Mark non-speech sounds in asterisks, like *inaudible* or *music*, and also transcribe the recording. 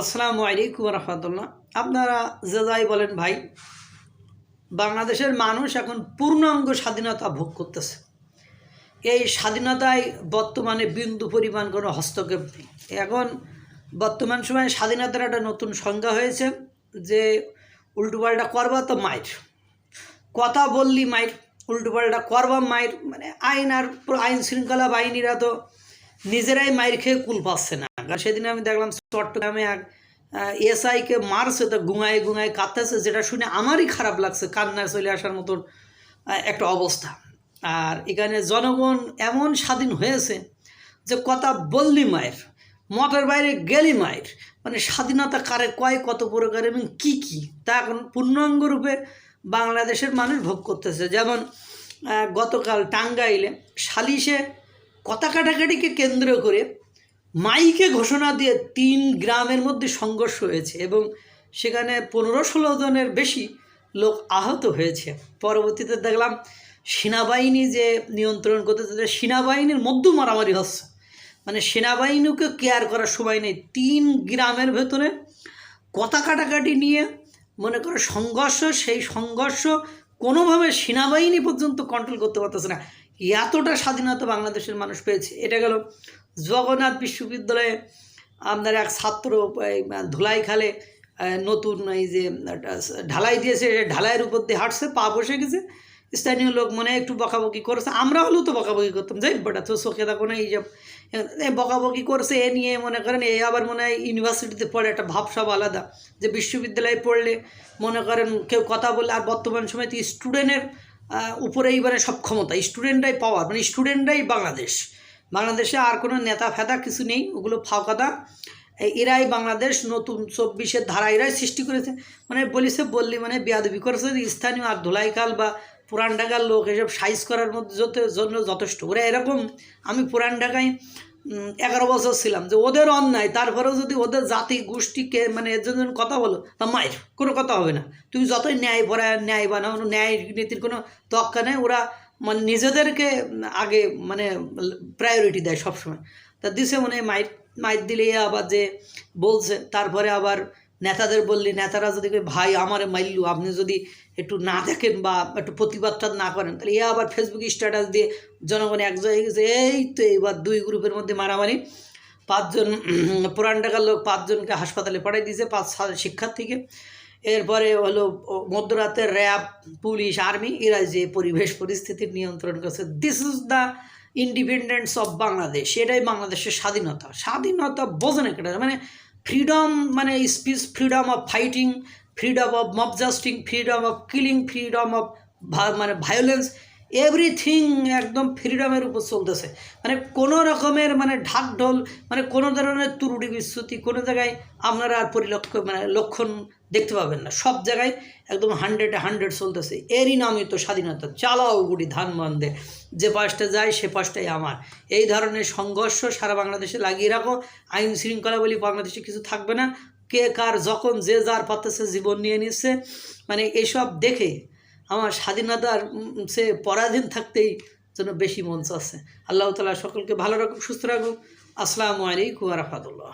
আসসালামু আলাইকুম রহমতুল্লাহ। আপনারা যে যাই বলেন ভাই, বাংলাদেশের মানুষ এখন পূর্ণাঙ্গ স্বাধীনতা ভোগ করতেছে। এই স্বাধীনতায় বর্তমানে বিন্দু পরিমাণ কোনো হস্তক্ষেপ নেই। এখন বর্তমান সময়ে স্বাধীনতার একটা নতুন সংজ্ঞা হয়েছে যে উল্টোপাল্টা করবা তো মায়ের। কথা বললি মায়ের উল্টোপাল্টা করবা মায়ের মানে আইন আর আইন শৃঙ্খলা বাহিনীরা তো নিজেরাই মায়ের খেয়ে কুল পাচ্ছে না। আর সেদিন আমি দেখলাম চট্টগ্রামে এক এসআইকে মারছে, তো গুঙায় গুঙায় কাঁদতেছে, যেটা শুনে আমারই খারাপ লাগছে, কান্নায় চলে আসার মতন একটা অবস্থা। আর এখানে জনগণ এমন স্বাধীন হয়েছে যে কথা বললি মায়ের মতের বাইরে গেলি মায়ের মানে স্বাধীনতা কারে কয়, কত প্রকার এবং কি কি, তা এখন পূর্ণাঙ্গ রূপে বাংলাদেশের মানুষ ভোগ করতেছে। যেমন গতকাল টাঙ্গাইলে সালিশে কথা কাটাকাটিকে কেন্দ্র করে মাইকে ঘোষণা দিয়ে তিন গ্রামের মধ্যে সংঘর্ষ হয়েছে এবং সেখানে পনেরো ষোলো জনের বেশি লোক আহত হয়েছে। পরবর্তীতে দেখলাম সেনাবাহিনী যে নিয়ন্ত্রণ করতে তাদের সেনাবাহিনীর মধ্যে মারামারি হচ্ছে। মানে সেনাবাহিনীকে কেয়ার করার সময় নেই। তিন গ্রামের ভেতরে কথা কাটাকাটি নিয়ে মনে করো সংঘর্ষ, সেই সংঘর্ষ কোনোভাবে সেনাবাহিনী পর্যন্ত কন্ট্রোল করতে পারতেছে না। এতটা স্বাধীনতা বাংলাদেশের মানুষ পেয়েছে। এটা গেল জগন্নাথ বিশ্ববিদ্যালয়ে আপনার এক ছাত্র ধুলাই খালে নতুন এই যে ঢালাই দিয়েছে ঢালাইয়ের উপর দিয়ে হাঁটছে, পা বসে গেছে। স্থানীয় লোক মনে একটু বকাবকি করেছে। আমরা হলেও তো বকাবকি করতাম, যাই বেটা, তো চোখে দেখো না, এই যে বকাবকি করছে, এ নিয়ে মনে করেন, এ আবার মনে হয় ইউনিভার্সিটিতে পড়ে, একটা ভাবসাব আলাদা। যে বিশ্ববিদ্যালয়ে পড়লে মনে করেন কেউ কথা বললে, আর বর্তমান সময় তো স্টুডেন্টের উপরে এইবারে সব ক্ষমতা স্টুডেন্টরাই পাওয়ার মানে স্টুডেন্টরাই বাংলাদেশ। বাংলাদেশে আর কোনো নেতা ফেতা কিছু নেই, ওগুলো এ- এরাই বাংলাদেশ নতুন চব্বিশের ধারা এরাই সৃষ্টি করেছে। মানে বলিছে, বললি মানে বেয়াদবি করেছে স্থানীয় আর ধোলাইকাল বা পুরান ঢাকার লোক এসব সাইজ করার মধ্যে জন্য যথেষ্ট। ওরা এরকম, আমি পুরান ঢাকায় এগারো বছর ছিলাম, যে ওদের অন্যায়, তারপরেও যদি ওদের জাতি গোষ্ঠীকে মানে এর জন্য কথা বলো, তা মায়ের, কোনো কথা হবে না। তুমি যতই ন্যায় ভরা, ন্যায় বানাও, ন্যায় নীতির কোনো তক্কা নেই, ওরা মানে নিজেদেরকে আগে মানে প্রায়োরিটি দেয় সবসময়। তা দিছে মনে মায়ের মাইর দিলে আবার যে বলছে, তারপরে আবার নেতাদের বললি, নেতারা যদি ভাই, আমারে মাইল্লু, আপনি যদি একটু না দেখেন বা একটু প্রতিবাদটা না করেন, তাহলে এ আবার ফেসবুক স্ট্যাটাস দিয়ে জনগণ এক জায়গায় গেছে। এই তো এবার দুই গ্রুপের মধ্যে মারামারি। পাঁচজন *clears throat* পুরান ঢাকার লোক পাঁচজনকে হাসপাতালে পাঠিয়ে দিয়েছে পাঁচ শিক্ষার্থীকে। এরপরে হলো ও মধ্যরাতে র্যাব, পুলিশ, আর্মি, এরা যে পরিবেশ পরিস্থিতির নিয়ন্ত্রণ করছে this is the independence of Bangladesh এটাই বাংলাদেশের স্বাধীনতা। স্বাধীনতা বোঝে না মানে ফ্রিডম মানে speech freedom of fighting freedom of mob justice freedom of killing freedom of মানে ভায়োলেন্স এভরিথিং একদম ফ্রিডমের উপর চলতেছে। মানে কোনো রকমের মানে ঢাকঢোল মানে কোনো ধরনের ত্রুটি বিচ্যুতি কোনো জায়গায় আপনারা আর পরিলক্ষ মানে লক্ষণ দেখতে পাবেন না। সব জায়গায় একদম হান্ড্রেডে হান্ড্রেড চলতেছে। এরই নামই তো স্বাধীনতা। চালাও গুড়ি ধান বন্ধে যে পাশটা যায়, সে পাশটাই আমার। এই ধরনের সংঘর্ষ সারা বাংলাদেশে লাগিয়ে রাখো। আইন শৃঙ্খলা বলি বাংলাদেশে কিছু থাকবে না। কে কার, যখন যে যার পাতেছে জীবন নিয়ে নিচ্ছে। মানে এইসব দেখে আমার স্বাধীনতার সে পরাধীন থাকতেই যেন বেশি মঞ্চ আছে। আল্লাহ তালা সকলকে ভালো রাখুক, সুস্থ রাখুক। আসসালামু আলাইকুম রহমতুল্লাহ।